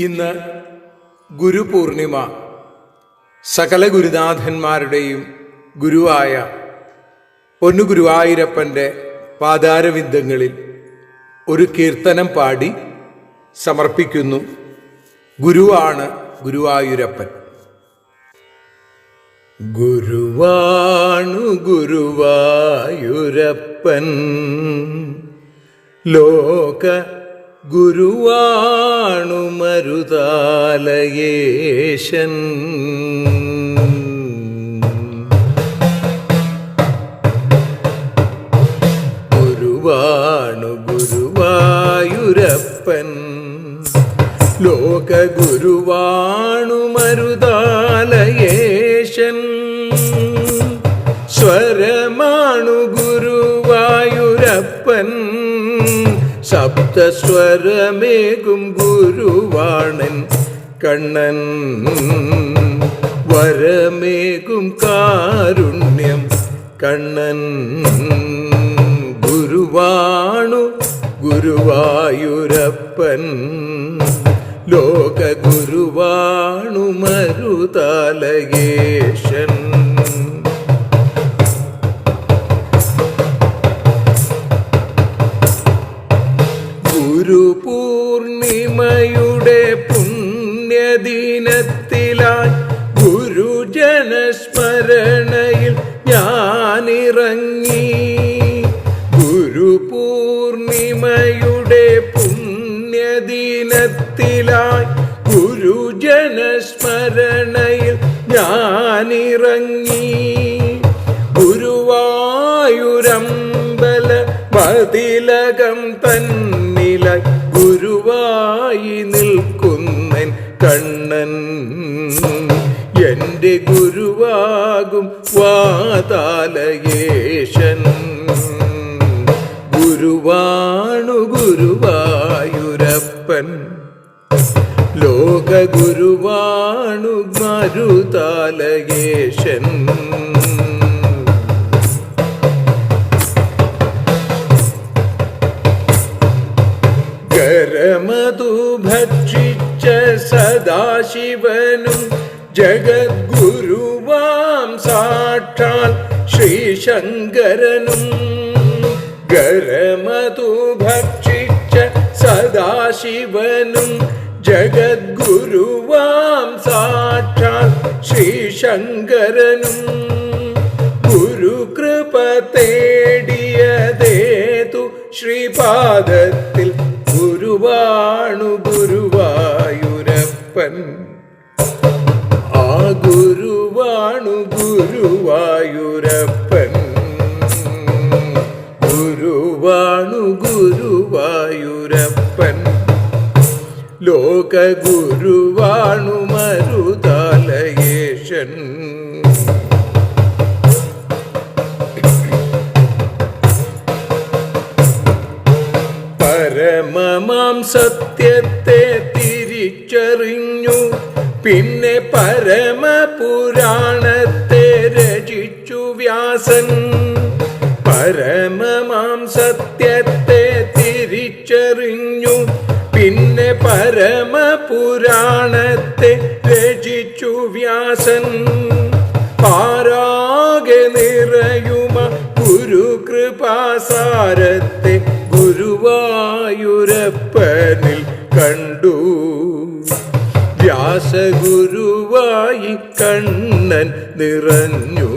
ഇന്ന് ഗുരുപൂർണിമ. സകല ഗുരുനാഥന്മാരുടെയും ഗുരുവായ പൊന്നു ഗുരുവായൂരപ്പന്റെ പാതാരവിന്ദങ്ങളിൽ ഒരു കീർത്തനം പാടി സമർപ്പിക്കുന്നു. ഗുരുവാണ് ഗുരുവായൂരപ്പൻ. ഗുരുവാണു ഗുരുവായൂരപ്പൻ. ലോക ഗുരുവാണു മരുതാലയേശൻ ഗുരുവാണു ഗുരുവായൂരപ്പൻ. ലോകഗുരുവാണുമരുതാലയേശൻ. സ്വരമാണു ഗുരുവായൂരപ്പൻ. സപ്തസ്വരമേകും ഗുരുവാണൻ കണ്ണൻ. വരമേകും കാരുണ്യം കണ്ണൻ. ഗുരുവാണു ഗുരുവായൂരപ്പൻ. ലോക ഗുരുവാണു മരുതാലയേശൻ ഗുരുപൂർണിമയുടെ പുണ്യദിനത്തിലായി ഗുരുജനസ്മരണയിൽ ഞാനിറങ്ങി. ഗുരു പൂർണിമയുടെ പുണ്യദിനത്തിലായി ഗുരുജനസ്മരണയിൽ ഞാനിറങ്ങി. ഗുരുവായൂരമ്പല മതിലകം തന്നിലായി കണ്ണൻ എന്റെ ഗുരുവാകും വാതാലയേശൻ. ഗുരുവാണു ഗുരുവായൂരപ്പൻ ലോകഗുരുവാണു മരുതാലയേഷൻ சதாசிவனும் ஜகத்குருவாம் சாற்றால் ஸ்ரீசங்கரனும். கரமது பக்ஷிச்ச சதாசிவனும் ஜகத்குருவாம் சாற்றால் ஸ்ரீசங்கரனும். குரு கிருப தேடியதேது ஸ்ரீபாதத்தில் குருவாணு குரு ഗുരുവാണു ഗുരുവായൂരപ്പൻ. ഗുരുവാണു ഗുരുവായൂരപ്പൻ. ലോക ഗുരുവാണു മരുതാലയേശൻ. പരമമാം സത്യത്തെ തിരിച്ചറിഞ്ഞു. പിന്നെ പരമപുരാണത്തെ രചിച്ചു വ്യാസൻ. പരമമാം സത്യത്തെ തിരിച്ചറിഞ്ഞു. പിന്നെ പരമപുരാണത്തെ രചിച്ചു വ്യാസൻ. പാരാകെ നിറയുമ ഗുരുകൃപാസാരത്തെ ഗുരുവായൂരപ്പനിൽ കണ്ടു. വ്യാസഗുരുവായി കണ്ണൻ നിറഞ്ഞു.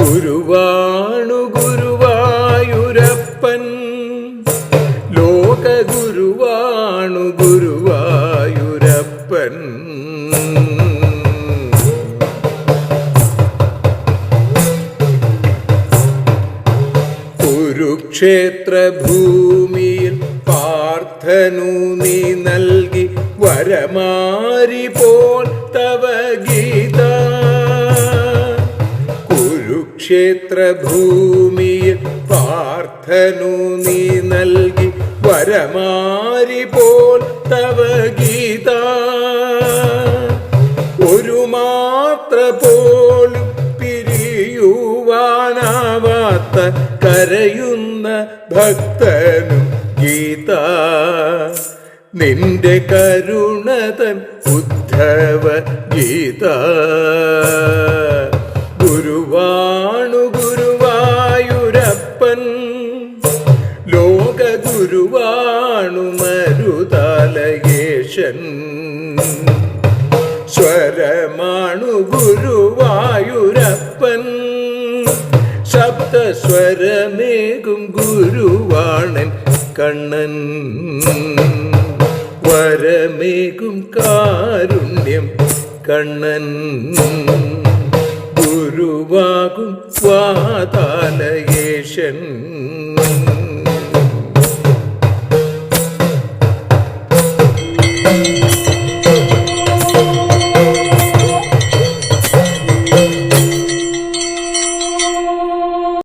ഗുരുവാണു ഗുരുവായൂരപ്പൻ. ലോകഗുരുവാണു ഗുരുവായൂരപ്പൻ. കുരുക്ഷേത്ര ഭൂമിയിൽ പാർത്ഥനു നീ നൽകി വരമാരി പോൽ തവ ഗീത. കുരുക്ഷേത്ര ഭൂമിയിൽ പാർത്ഥനു നീ നൽകി വരമാരി പോൽ തവ ഗീത. ഒരു മാത്ര പോലും പിരിയുവാനാവാത്ത കരയുന്ന ഭക്തനും ഗീത. നിന്റെ കരുണതൻ ഉദ്ധവ ഗീത. ഗുരുവാണു ഗുരുവായൂരപ്പൻ ലോക ഗുരുവാണു മരുതാലയേശൻ. സ്വരമാണു ഗുരുവായൂരപ്പൻ ശബ്ദസ്വരമേകും ഗുരുവാണൻ കണ്ണൻ. പരമേകും കാരുണ്യം കണ്ണൻ ഗുരുവാകും സ്വാതാലയേഷൻ